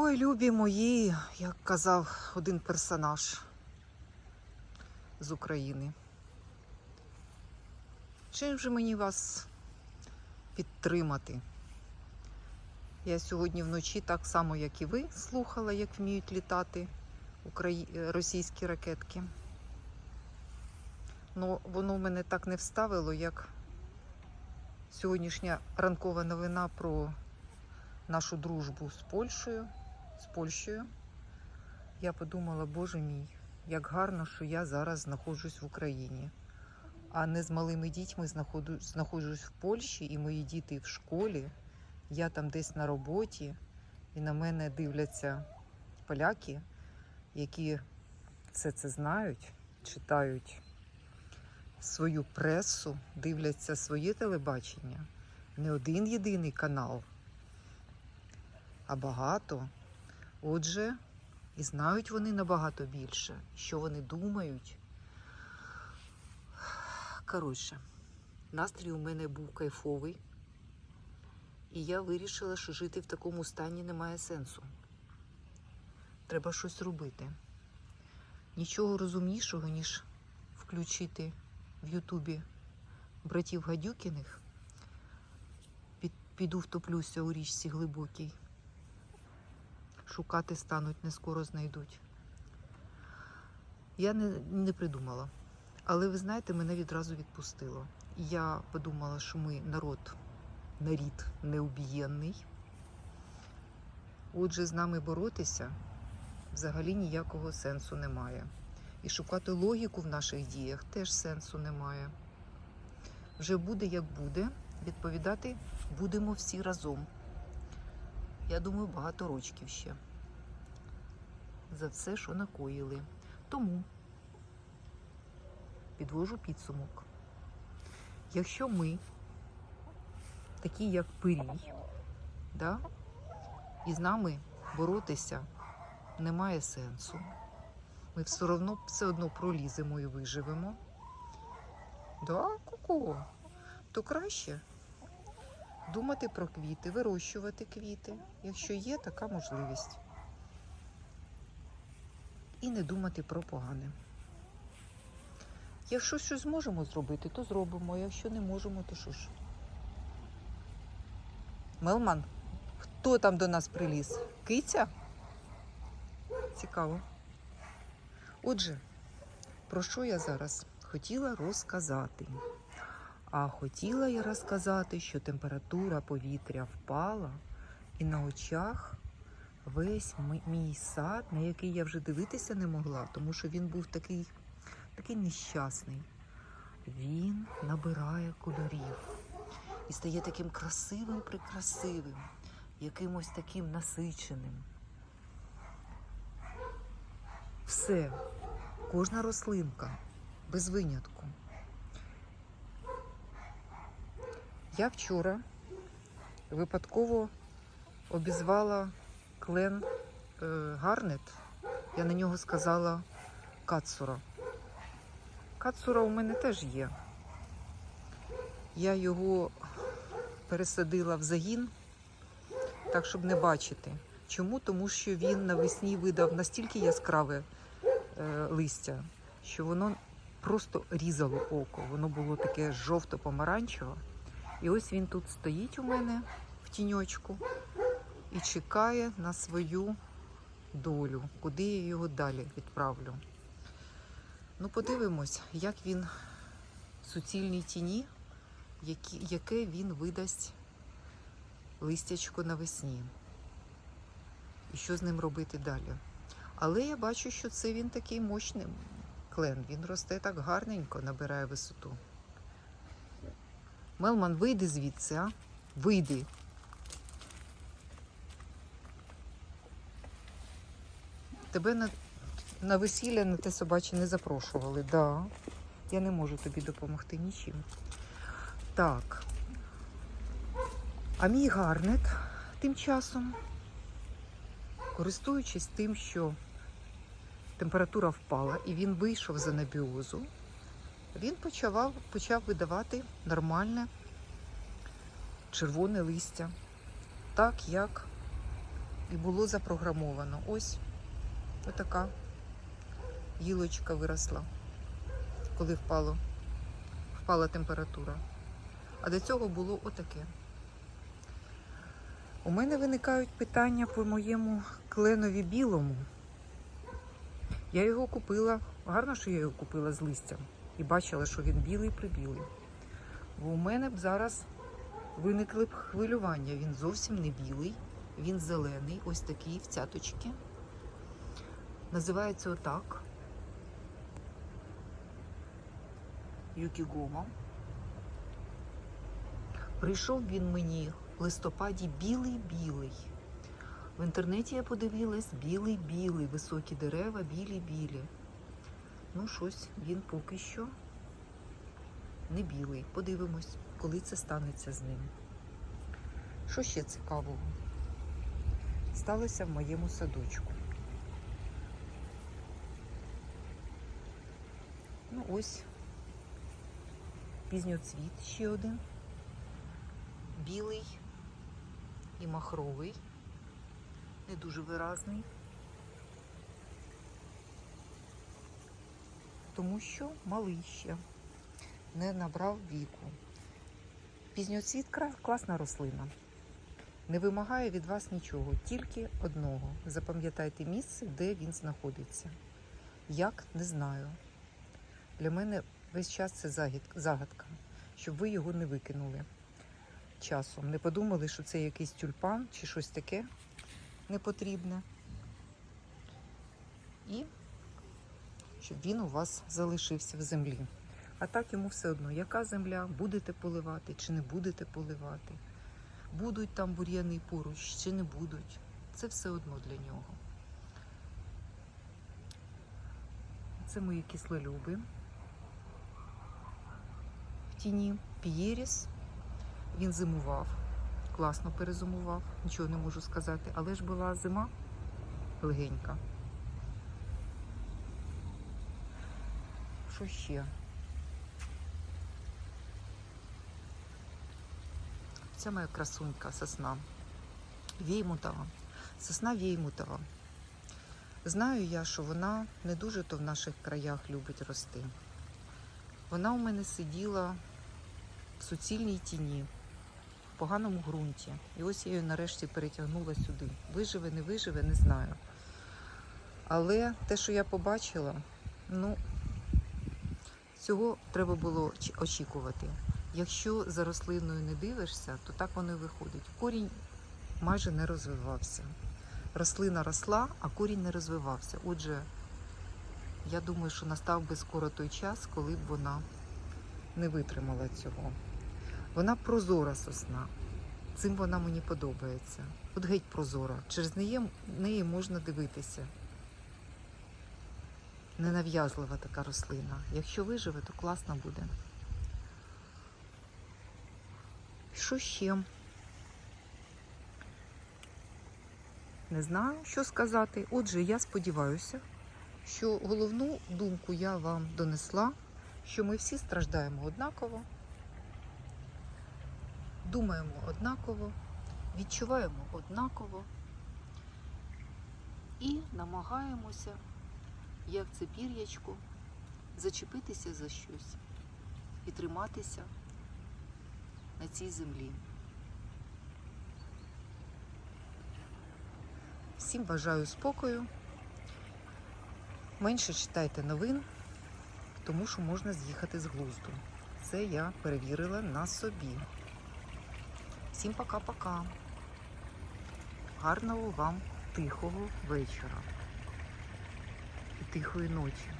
Ой, любі мої, як казав один персонаж з України. Чим же мені вас підтримати? Я сьогодні вночі, так само, як і ви, слухала, як вміють літати украї... російські ракетки. Ну, воно в мене так не вставило, як сьогоднішня ранкова новина про нашу дружбу з Польщею. З Польщею. Я подумала, боже мій, як гарно, що я зараз знаходжусь в Україні, а не з малими дітьми знаходжусь в Польщі, і мої діти в школі, я там десь на роботі, і на мене дивляться поляки, які все це знають, читають свою пресу, дивляться своє телебачення. Не один єдиний канал, а багато. Отже, і знають вони набагато більше, що вони думають. Коротше, настрій у мене був кайфовий, і я вирішила, що жити в такому стані немає сенсу. Треба щось робити. Нічого розумнішого, ніж включити в Ютубі братів Гадюкіних. Піду втоплюся у річці глибокій. Шукати стануть, не скоро знайдуть. Я не, не придумала. Але ви знаєте, мене відразу відпустило. Я подумала, що ми народ, нарід неубієнний. Отже, з нами боротися взагалі ніякого сенсу немає. І шукати логіку в наших діях теж сенсу немає. Вже буде як буде, відповідати будемо всі разом. Я думаю, багато рочків ще за все, що накоїли. Тому підвожу підсумок. Якщо ми такі, як пирій, да, і з нами боротися немає сенсу, ми все одно, все одно проліземо і виживемо. Да, ку-ку, то краще думати про квіти, вирощувати квіти, якщо є така можливість. І не думати про погане. Якщо щось зможемо зробити, то зробимо. Якщо не можемо, то що ж? Мелман, хто там до нас приліз? Киця? Цікаво. Отже, про що я зараз хотіла розказати? А хотіла я розказати, що температура повітря впала, і на очах весь мій сад, на який я вже дивитися не могла, тому що він був такий, такий нещасний. Він набирає кольорів і стає таким красивим, прикрасивим, якимось таким насиченим. Все, кожна рослинка, без винятку. Я вчора випадково обізвала клен е, Гарнет. Я на нього сказала Кацура. Кацура у мене теж є. Я його пересадила в загін, так, щоб не бачити. Чому? Тому що він навесні видав настільки яскраве е, листя, що воно просто різало око. Воно було таке жовто-помаранчеве. І ось він тут стоїть у мене в тіньочку і чекає на свою долю, куди я його далі відправлю. Ну, подивимось, як він в суцільній тіні, які, яке він видасть листячко навесні. І що з ним робити далі. Але я бачу, що це він такий мощний клен. Він росте так гарненько, набирає висоту. Мелман, вийди звідси, а? Вийди. Тебе на, на весілля на те собаче не запрошували, да. Я не можу тобі допомогти нічим. Так. А мій гарнет тим часом, користуючись тим, що температура впала і він вийшов з анабіозу, він почав, почав видавати нормальне червоне листя, так як і було запрограмовано. Ось отака гілочка виросла, коли впало, впала температура. А до цього було отаке. У мене виникають питання по моєму кленові білому. Я його купила, гарно, що я його купила з листям і бачила, що він білий прибілий. Бо у мене б зараз виникли б хвилювання. Він зовсім не білий, він зелений, ось такий в цяточки. Називається отак. Юкігома. Прийшов він мені в листопаді білий-білий. В інтернеті я подивилась білий-білий, високі дерева, білі-білі. Ну, щось він поки що не білий. Подивимось, коли це станеться з ним. Що ще цікавого? Сталося в моєму садочку. Ну, ось пізньоцвіт ще один. Білий і махровий, не дуже виразний. Тому що малий ще не набрав віку. Пізньоцвіт класна рослина. Не вимагає від вас нічого, тільки одного. Запам'ятайте місце, де він знаходиться. Як не знаю. Для мене весь час це загадка, щоб ви його не викинули часом. Не подумали, що це якийсь тюльпан чи щось таке непотрібне. І щоб він у вас залишився в землі. А так йому все одно, яка земля, будете поливати чи не будете поливати. Будуть там бур'яни поруч чи не будуть. Це все одно для нього. Це мої кислолюби. Тіні П'єріс. Він зимував, класно перезимував, нічого не можу сказати, але ж була зима легенька. Що ще? Це моя красунька сосна. Веймутова. Сосна Веймутова. Знаю я, що вона не дуже то в наших краях любить рости. Вона у мене сиділа в суцільній тіні, в поганому ґрунті. І ось я її нарешті перетягнула сюди. Виживе, не виживе, не знаю. Але те, що я побачила, ну, цього треба було очікувати. Якщо за рослиною не дивишся, то так воно і виходить. Корінь майже не розвивався. Рослина росла, а корінь не розвивався. Отже, я думаю, що настав би скоро той час, коли б вона не витримала цього. Вона прозора сосна. Цим вона мені подобається. От геть прозора. Через неї, неї можна дивитися. Ненав'язлива така рослина. Якщо виживе, то класно буде. Що ще? Не знаю, що сказати. Отже, я сподіваюся, що головну думку я вам донесла, що ми всі страждаємо однаково, думаємо однаково, відчуваємо однаково і намагаємося, як це пір'ячко, зачепитися за щось і триматися на цій землі. Всім бажаю спокою. Менше читайте новин, тому що можна з'їхати з глузду. Це я перевірила на собі. Всім пока-пока. Гарного вам тихого вечора і тихої ночі.